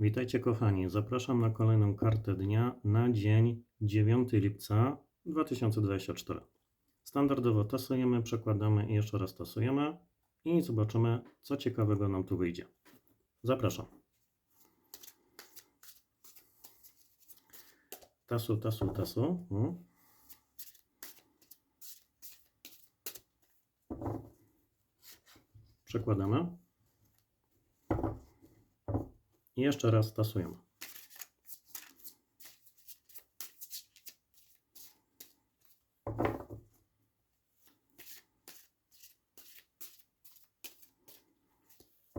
Witajcie kochani, zapraszam na kolejną kartę dnia na dzień 9 lipca 2024. Standardowo tasujemy, przekładamy i jeszcze raz tasujemy i zobaczymy, co ciekawego nam tu wyjdzie. Zapraszam. Tasu, tasu, tasu. O. Przekładamy. I jeszcze raz tasujemy.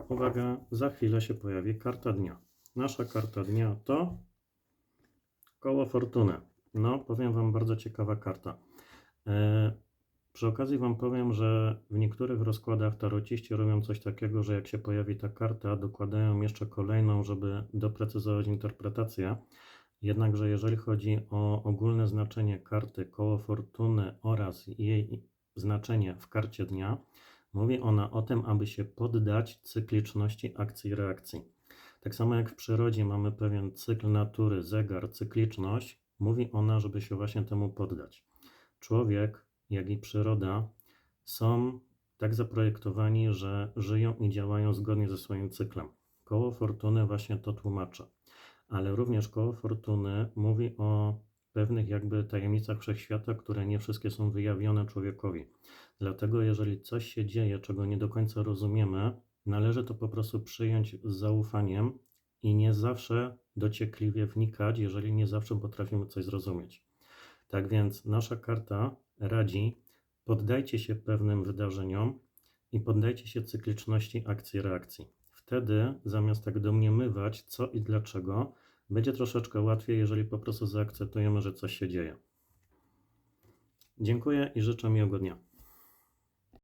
Uwaga, za chwilę się pojawi karta dnia. Nasza karta dnia to koło fortuny. No, powiem Wam, bardzo ciekawa karta. Przy okazji Wam powiem, że w niektórych rozkładach tarociści robią coś takiego, że jak się pojawi ta karta, dokładają jeszcze kolejną, żeby doprecyzować interpretację. Jednakże jeżeli chodzi o ogólne znaczenie karty koło fortuny oraz jej znaczenie w karcie dnia, mówi ona o tym, aby się poddać cykliczności akcji i reakcji. Tak samo jak w przyrodzie mamy pewien cykl natury, zegar, cykliczność, mówi ona, żeby się właśnie temu poddać. Człowiek, jak i przyroda są tak zaprojektowani, że żyją i działają zgodnie ze swoim cyklem. Koło fortuny właśnie to tłumaczy. Ale również koło fortuny mówi o pewnych jakby tajemnicach wszechświata, które nie wszystkie są wyjawione człowiekowi. Dlatego jeżeli coś się dzieje, czego nie do końca rozumiemy, należy to po prostu przyjąć z zaufaniem i nie zawsze dociekliwie wnikać, jeżeli nie zawsze potrafimy coś zrozumieć. Tak więc nasza karta radzi, poddajcie się pewnym wydarzeniom i poddajcie się cykliczności akcji-reakcji. Wtedy, zamiast tak domniemywać, co i dlaczego, będzie troszeczkę łatwiej, jeżeli po prostu zaakceptujemy, że coś się dzieje. Dziękuję i życzę miłego dnia.